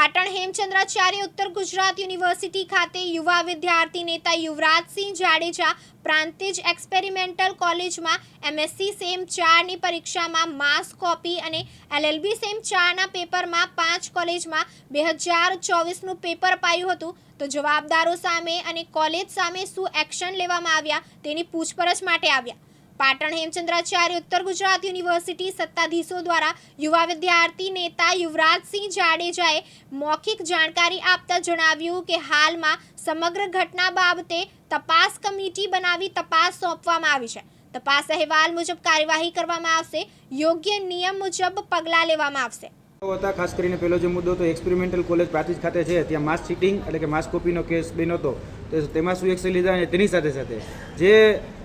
પાટણ હેમચંદ્રાચાર્ય ઉત્તર ગુજરાત યુનિવર્સિટી ખાતે યુવા વિદ્યાર્થી નેતા યુવરાજસિંહ જાડેજા પ્રાંતિજ એક્સપેરિમેન્ટલ કોલેજમાં એમએસસી સેમ ચારની પરીક્ષામાં માસ કોપી અને એલએલબી સેમ ચારના પેપરમાં પાંચ કોલેજમાં બે હજાર ચોવીસનું પેપર અપાયું હતું. તો જવાબદારો સામે અને કોલેજ સામે શું એક્શન લેવામાં આવ્યા તેની પૂછપરછ માટે આવ્યા. પાટણ હેમચંદ્રાચાર્ય ઉત્તર ગુજરાત યુનિવર્સિટી સત્તાધીશો દ્વારા યુવા વિદ્યાર્થી નેતા યુવરાજસિંહ જાડેજાએ મૌખિક જાણકારી આપતા જણાવ્યું કે હાલમાં સમગ્ર ઘટના બાબતે તપાસ કમિટી બનાવી તપાસ સોંપવામાં આવી છે. તપાસ અહેવાલ મુજબ કાર્યવાહી કરવામાં આવશે, યોગ્ય નિયમ મુજબ પગલાં લેવામાં આવશે. હતા, ખાસ કરીને પહેલો જે મુદ્દો હતો એક્સપેરિમેન્ટલ કોલેજ પ્રાતિજ ખાતે છે, ત્યાં માસ ચીટિંગ એટલે કે માસ કોપીનો કેસ બન્યો હતો. તો તેમાં શું એક્શન લીધા અને તેની સાથે સાથે જે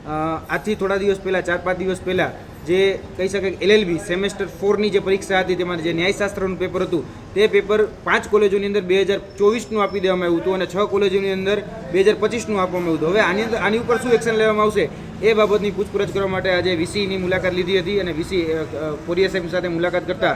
આજથી થોડા દિવસ પહેલાં, ચાર પાંચ દિવસ પહેલાં જે કહી શકાય એલએલબી સેમેસ્ટર ફોરની જે પરીક્ષા હતી, તેમાં જે ન્યાયશાસ્ત્રનું પેપર હતું, તે પેપર પાંચ કોલેજોની અંદર બે હજાર ચોવીસનું આપી દેવામાં આવ્યું હતું અને છ કોલેજોની અંદર બે હજાર પચીસનું આપવામાં આવ્યું હતું. હવે આની અંદર, આની ઉપર શું એક્શન લેવામાં આવશે, એ બાબતની પૂછપરછ કરવા માટે આજે વીસીની મુલાકાત લીધી હતી અને વીસી કોરિયા સાહેબ સાથે મુલાકાત કરતા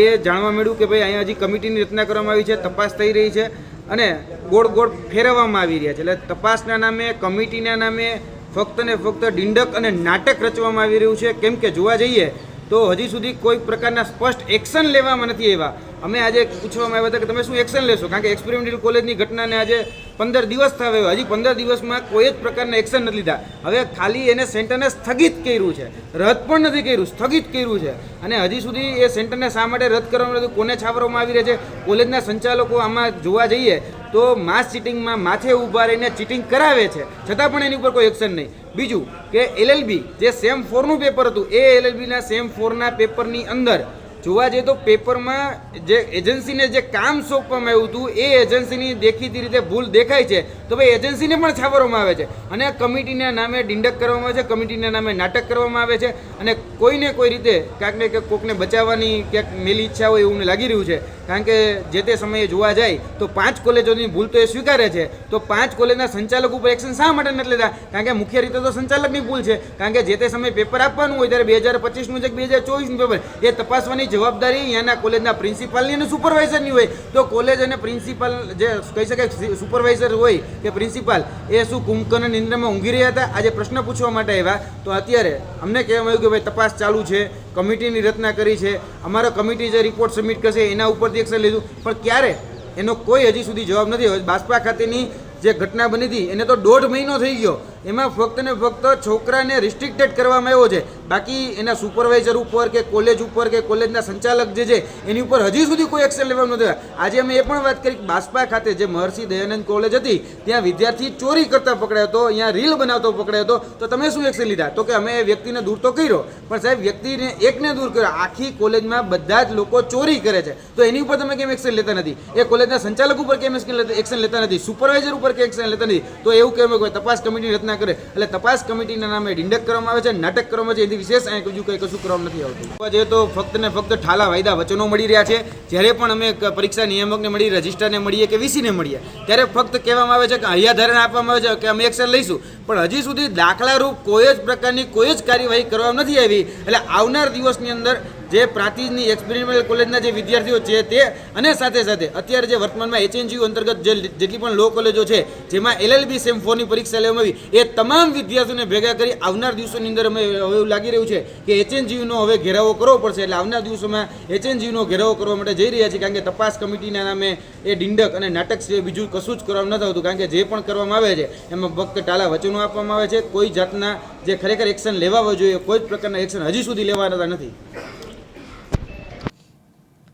એ જાણવા મળ્યું કે ભાઈ અહીંયા હજી કમિટીની રચના કરવામાં આવી છે, તપાસ થઈ રહી છે અને ગોળ ગોળ ફેરવવામાં આવી રહ્યા છે. એટલે તપાસના નામે, કમિટીના નામે ફક્ત ને ફક્ત ડિંડક અને નાટક રચવામાં આવી રહ્યું છે. કેમ કે જોવા જઈએ તો હજી સુધી કોઈ પ્રકારના સ્પષ્ટ એક્શન લેવામાં નથી આવ્યા. અમે આજે પૂછવામાં આવ્યા હતા કે તમે શું એક્શન લેશો? કારણ કે એક્સપેરિમેન્ટલ કોલેજની ઘટનાને આજે પંદર દિવસ આવ્યો હજી પંદર દિવસમાં કોઈ જ પ્રકારના એક્શન નથી લીધા. હવે ખાલી એને સેન્ટરને સ્થગિત કર્યું છે. રદ પણ નથી કર્યું, સ્થગિત કર્યું છે. અને હજી સુધી એ સેન્ટરને શા માટે રદ કરવામાં કોને છાવરવામાં આવી રહ્યા છે? કોલેજના સંચાલકો આમાં જોવા જઈએ તો માસ ચીટિંગમાં માથે ઊભા રહીને ચીટિંગ કરાવે છે. છતાં પણ એની ઉપર કોઈ એક્શન નહીં. બીજું કે એલએલબી જે સેમ ફોરનું પેપર હતું, એ એલએલબીના સેમ ફોરના પેપરની અંદર જોવા જઈએ તો પેપરમાં જે એજન્સીને જે કામ સોંપવામાં આવ્યું હતું, એ એજન્સીની દેખીતી રીતે ભૂલ દેખાય છે. તો ભાઈ એજન્સીને પણ છાવરવામાં આવે છે. અને કમિટીના નામે ડિંડક કરવામાં આવે છે, કમિટીના નામે નાટક કરવામાં આવે છે. અને કોઈને કોઈ રીતે ક્યાંક ને ક્યાંક કોકને બચાવવાની ક્યાંક મેલી ઈચ્છા હોય એવું મને લાગી રહ્યું છે. કારણ કે જે તે સમયે જોવા જાય, તો પાંચ કોલેજોની ભૂલ તો એ સ્વીકારે છે. તો પાંચ કોલેજના સંચાલક ઉપર એક્શન શા માટે નથી લેતા? કારણ કે મુખ્ય રીતે તો સંચાલકની ભૂલ છે. કારણ કે જે તે સમયે પેપર આપવાનું હોય, ત્યારે બે હજાર પચીસનું છે બે હજાર ચોવીસનું પેપર. એ તપાસવાની જવાબદારી અહીંયાના કોલેજના પ્રિન્સિપાલની અને સુપરવાઇઝરની હોય. તો કોલેજ અને પ્રિન્સિપાલ જે કહી શકાય સુપરવાઇઝર હોય કે પ્રિન્સિપાલ, એ શું કુંભકર્ણ નિંદ્રામાં ઊંઘી રહ્યા હતા? આજે પ્રશ્ન પૂછવા માટે આવ્યા. તો અત્યારે અમને કહેવામાં આવ્યું કે ભાઈ તપાસ ચાલુ છે, કમિટીની રચના કરી છે. અમારો કમિટી જે રિપોર્ટ સબમિટ કરશે એના ઉપરથી એક્શન લીધું. પણ ક્યારે? એનો કોઈ હજી સુધી જવાબ નથી. બાસ્પા ખાતેની જે ઘટના બની હતી, એને તો દોઢ મહિનો થઈ ગયો. એમાં ફક્ત ને ફક્ત છોકરાને રિસ્ટ્રિક્ટેડ કરવામાં આવ્યો છે. બાકી એના સુપરવાઇઝર ઉપર કે કોલેજ ઉપર કે કોલેજના સંચાલક જે છે, એની ઉપર હજી સુધી કોઈ એક્શન લેવામાં નથી. આજે અમે એ પણ વાત કરી બાસ્પા ખાતે જે મહર્ષિ દયાનંદ કોલેજ હતી, ત્યાં વિદ્યાર્થી ચોરી કરતા પકડાયો હતો, અહીંયા રીલ બનાવતો પકડાયો હતો. તો તમે શું એક્શન લીધા? તો કે અમે એ વ્યક્તિને દૂર તો કર્યો, પણ સાહેબ વ્યક્તિને એકને દૂર કર્યો. આખી કોલેજમાં બધા જ લોકો ચોરી કરે છે. તો એની ઉપર તમે કેમ એક્શન લેતા નથી? એ કોલેજના સંચાલક ઉપર કેમ એક્શન લેતા નથી? સુપરવાઇઝર ઉપર કેમ એક્શન લેતા નથી? તો એવું કેમ તપાસ કમિટી રચના કરે. એટલે તપાસ કમિટીના નામે ડિંડક કરવામાં આવે છે, નાટક કરવામાં છે. એથી વિશેષ અહીં બીજું કંઈ કશું કરવામાં નથી આવતું. જોવા જઈએ તો ફક્ત ને ફક્ત ઠાલા વાયદા વચનો મળી રહ્યા છે. જ્યારે પણ અમે પરીક્ષા નિયામકને મળી, રજિસ્ટ્રારને મળીએ કે વીસીને મળીએ, ત્યારે ફક્ત કહેવામાં આવે છે કે અહીંયા ધારણા આપવામાં આવે છે કે અમે એક્શન લઈશું. પણ હજી સુધી દાખલારૂપ કોઈ જ પ્રકારની કોઈ જ કાર્યવાહી કરવામાં નથી આવી. એટલે આવનાર દિવસની અંદર જે પ્રાંતિજની એક્સપેરિમેન્ટલ કોલેજના જે વિદ્યાર્થીઓ છે તે અને સાથે સાથે અત્યારે જે વર્તમાનમાં એચએનજીયુ અંતર્ગત જે જેટલી પણ લો કોલેજો છે, જેમાં એલએલબી સેમ ફોરની પરીક્ષા લેવામાં આવી, એ તમામ વિદ્યાર્થીઓને ભેગા કરી આવનાર દિવસોની અંદર અમે હવે એવું લાગી રહ્યું છે કે એચએનજીયુનો હવે ઘેરાવો કરવો પડશે એટલે આવનાર દિવસોમાં એચએનજીયુનો ઘેરાવો કરવા માટે જઈ રહ્યા છે કારણ કે તપાસ કમિટીના નામે એ ડિંડક અને નાટક સિવાય બીજું કશું જ કરવામાં નથી આવતું કારણ કે જે પણ કરવામાં આવે છે, એમાં ફક્ત ટાલા વચનો આપવામાં આવે છે, કોઈ જાતના જે ખરેખર એક્શન લેવા જોઈએ, કોઈ જ પ્રકારના એક્શન હજી સુધી લેવાતા નથી.